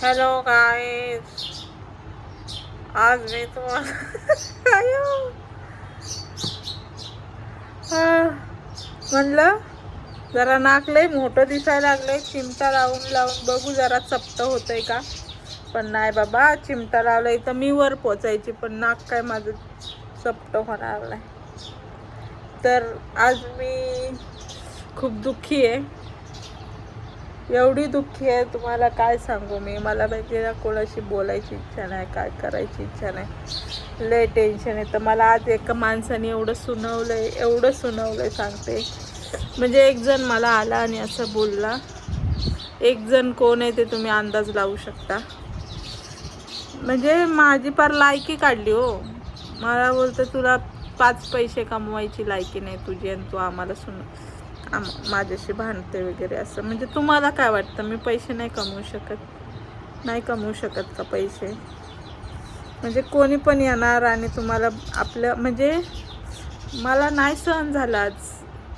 Hello काय आज मी तुम्हाला म्हणलं जरा नाक लय मोठं दिसायला लागलंय. चिमटा लावून लावून बघू जरा चपट होतंय का? पण नाही बाबा चिमटा लावलाय तर मी वर पोचायची पण नाक काय माझं चपट होणार नाही. तर आज मी खूप दुःखी आहे. एवढी दुःखी आहे तुम्हाला काय सांगू मी? मला माहिती ना कोणाशी बोलायची इच्छा नाही काय करायची इच्छा नाही. लय टेन्शन आहे. तर मला आज एका माणसाने एवढं सुनावलं आहे एवढं सुनावलं आहे सांगते. म्हणजे एक जण मला आला आणि असं बोलला एक जण कोण आहे ते तुम्ही अंदाज लावू शकता. म्हणजे माझी पार लायकी काढली हो. मला बोलतं तुला पाच पैसे कमवायची लायकी नाही तुझी आणि तू आम्हाला सुन आम माझ्याशी भांडते वगैरे असं. म्हणजे तुम्हाला काय वाटतं? मी पैसे नाही कमवू शकत. नाही कमवू शकत का पैसे? म्हणजे कोणी पण येणार आणि तुम्हाला आपलं म्हणजे मला नाही सहन झालं आज.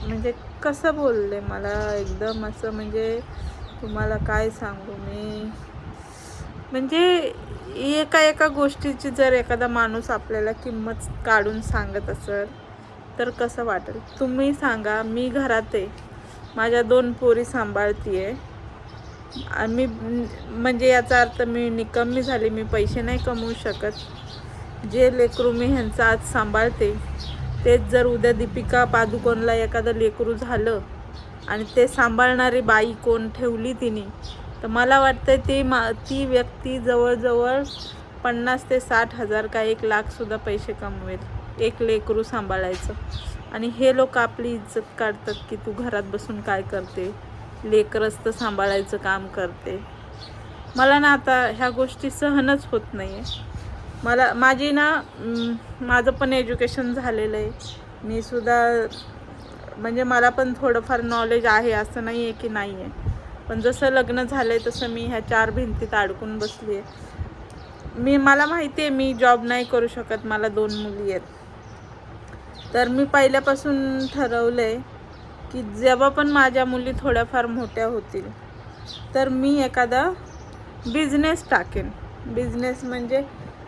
म्हणजे कसं बोलले मला? एकदम असं म्हणजे तुम्हाला काय सांगू मी? म्हणजे एका एका गोष्टीची जर एखादा माणूस आपल्याला किंमत काढून सांगत असेल तर कसं वाटेल? तुम्ही सांगा मी घरात आहे. माझ्या दोन पोरी सांभाळतीये. आणि मी म्हणजे याचा अर्थ मी निकम्मी झाली मी पैसे नाही कमवू शकत. जे लेकरू मी ह्यांचं आज सांभाळते तेच जर उद्या दीपिका पादुकोणला एखादं लेकरू झालं आणि ते सांभाळणारी बाई कोण ठेवली तिने तर मला वाटतं ती मा ती व्यक्ती जवळजवळ पन्नास ते साठ हजार का एक लाखसुद्धा पैसे कमवेल. एक लेकरू सांभाळायचं. आणि हे लोक आपली इज्जत काढतात की तू घरात बसून काय करते? लेकरच तर सांभाळायचं काम करते. मला ना आता ह्या गोष्टी सहनच होत नाही आहे मला माझी ना माझं पण एज्युकेशन झालेलं आहे. मी सुद्धा म्हणजे मला पण थोडंफार नॉलेज आहे असं नाही आहे की नाही आहे पण जसं लग्न झालं आहे तसं मी ह्या चार भिंतीत अडकून बसली आहे मी मला माहिती आहे मी जॉब नाही करू शकत मला दोन मुली आहेत. तर मी पहिल्यापासून ठरवलं आहे की जेव्हा पण माझ्या मुली थोड्याफार मोठ्या होतील तर मी एखादा बिझनेस टाकेन. बिझनेस म्हणजे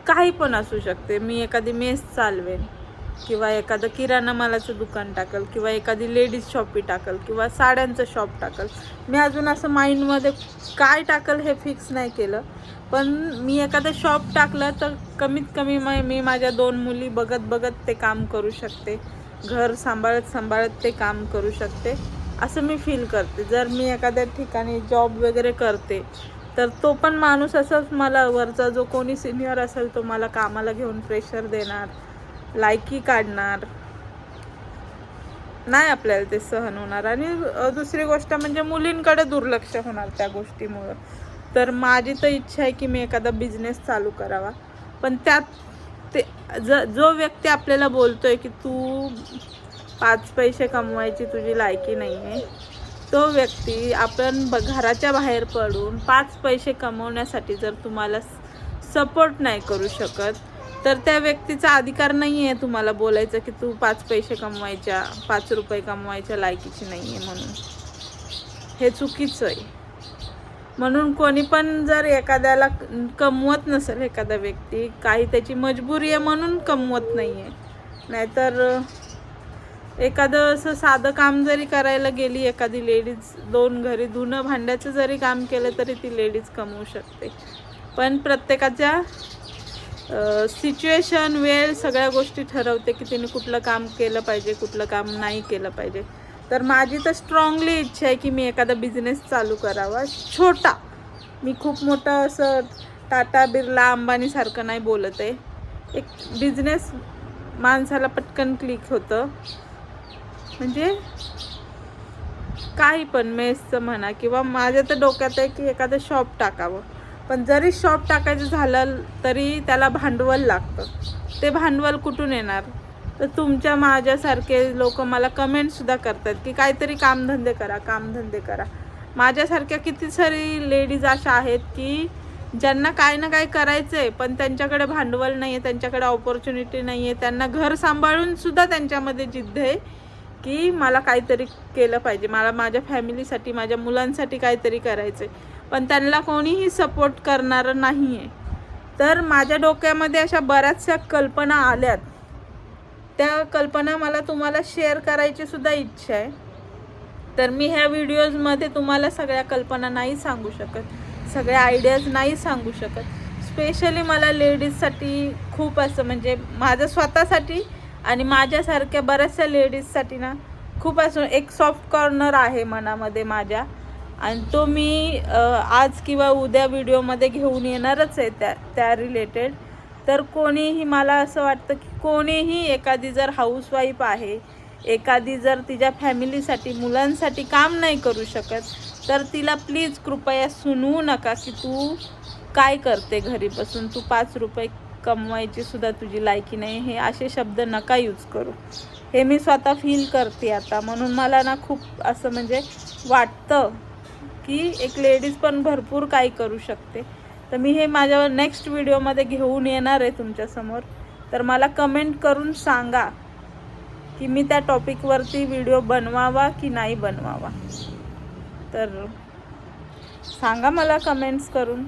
काही पण असू शकते. मी एखादी मेस चालवेन किंवा एखादं किराणा मालाचं दुकान टाकल किंवा एखादी लेडीज शॉपी टाकल किंवा साड्यांचं शॉप टाकल. मी अजून असं माइंडमध्ये काय टाकल हे फिक्स नाही केलं. पण मी एखादं शॉप टाकलं तर कमीत कमी मा मी माझ्या दोन मुली बघत बघत ते काम करू शकते. घर सांभाळत सांभाळत ते काम करू शकते. असं मी फील करते. जर मी एखाद्या ठिकाणी जॉब वगैरे करते तर तो पण माणूस असंच मला वरचा जो कोणी सिनियर असेल तो मला कामाला घेऊन प्रेशर देणार लायकी काढणार. नाही आपल्याला ते सहन होणार. आणि दुसरी गोष्ट म्हणजे मुलींकडे दुर्लक्ष होणार त्या गोष्टीमुळं. तर माझी तर इच्छा आहे की मी एखादा बिझनेस चालू करावा. पण त्यात ते ज जो व्यक्ती आपल्याला बोलतो आहे की तू पाच पैसे कमवायची तुझी लायकी नाही आहे तो व्यक्ती आपण ब घराच्या बाहेर पडून पाच पैसे कमवण्यासाठी जर तुम्हाला सपोर्ट नाही करू शकत तर त्या व्यक्तीचा अधिकार नाही आहे तुम्हाला बोलायचं की तू पाच पैसे कमवायच्या पाच रुपये कमवायच्या लायकीची नाही आहे म्हणून. हे चुकीचं आहे. म्हणून कोणी पण जर एखाद्याला कमवत नसेल एखादा व्यक्ती काही त्याची मजबुरी आहे म्हणून कमवत नाही आहे नाहीतर एखादं असं साधं काम जरी करायला गेली एखादी लेडीज दोन घरी धुणं भांड्याचं जरी काम केलं तरी ती लेडीज कमवू शकते. पण प्रत्येकाच्या सिच्युएशन वेळ सगळ्या गोष्टी ठरवते की तिने कुठलं काम केलं पाहिजे कुठलं काम नाही केलं पाहिजे. तर माझी तर स्ट्रॉंगली इच्छा आहे की मी एखादा बिझनेस चालू करावा. छोटा. मी खूप मोठं असं टाटा बिर्ला अंबानीसारखं नाही बोलत आहे. एक बिझनेस माणसाला पटकन क्लिक होतं. म्हणजे काही पण मेसचं म्हणा किंवा माझ्या तर डोक्यात आहे की एखादं शॉप टाकावं. पण जरी शॉप टाकायचं झालं तरी त्याला भांडवल लागतं. ते भांडवल कुठून येणार? तर तुमच्या माझ्यासारखे लोक मला कमेंटसुद्धा करतात की काहीतरी कामधंदे करा कामधंदे करा. माझ्यासारख्या किती सारी लेडीज अशा आहेत की ज्यांना काय ना काय करायचं आहे पण त्यांच्याकडे भांडवल नाही आहे त्यांच्याकडे ऑपॉर्च्युनिटी नाही आहे त्यांना घर सांभाळून सुद्धा त्यांच्यामध्ये जिद्द आहे की मला काहीतरी केलं पाहिजे. मला माझ्या फॅमिलीसाठी माझ्या मुलांसाठी काहीतरी करायचं आहे पण त्यांना कोणीही सपोर्ट करणारं नाही आहे तर माझ्या डोक्यामध्ये अशा बऱ्याचशा कल्पना आल्यात त्या कल्पना मला तुम्हाला शेअर करायची सुद्धा इच्छा आहे. तर मी ह्या व्हिडिओजमध्ये तुम्हाला सगळ्या कल्पना नाही सांगू शकत सगळ्या आयडियाज नाही सांगू शकत. स्पेशली मला लेडीजसाठी खूप असं म्हणजे माझं स्वतःसाठी आणि माझ्यासारख्या बऱ्याचशा लेडीजसाठी ना खूप असं एक सॉफ्ट कॉर्नर आहे मनामध्ये माझ्या. आणि तो मी आज किंवा उद्या व्हिडिओमध्ये घेऊन येणारच आहे त्या त्या रिलेटेड तर कोणीही मला असं वाटतं की कोणीही एखादी जर हाऊसवाईफ आहे एखादी जर तिच्या फॅमिलीसाठी मुलांसाठी काम नाही करू शकत तर तिला प्लीज कृपया सुनवू नका की तू काय करते घरी बसून. तू पाच रुपये कमवायची सुद्धा तुझी लायकी नाही. हे असे शब्द नका यूज करू. हे मी स्वतः फील करते आता. म्हणून मला ना खूप असं म्हणजे वाटतं की एक लेडीज पण भरपूर काही करू शकते. तर मी हे माझ्या नेक्स्ट व्हिडिओमध्ये घेऊन येणार आहे तुमच्यासमोर तर मला कमेंट करून सांगा की मी त्या टॉपिकवरती व्हिडिओ बनवावा की नाही बनवावा. तर सांगा मला कमेंट्स करून.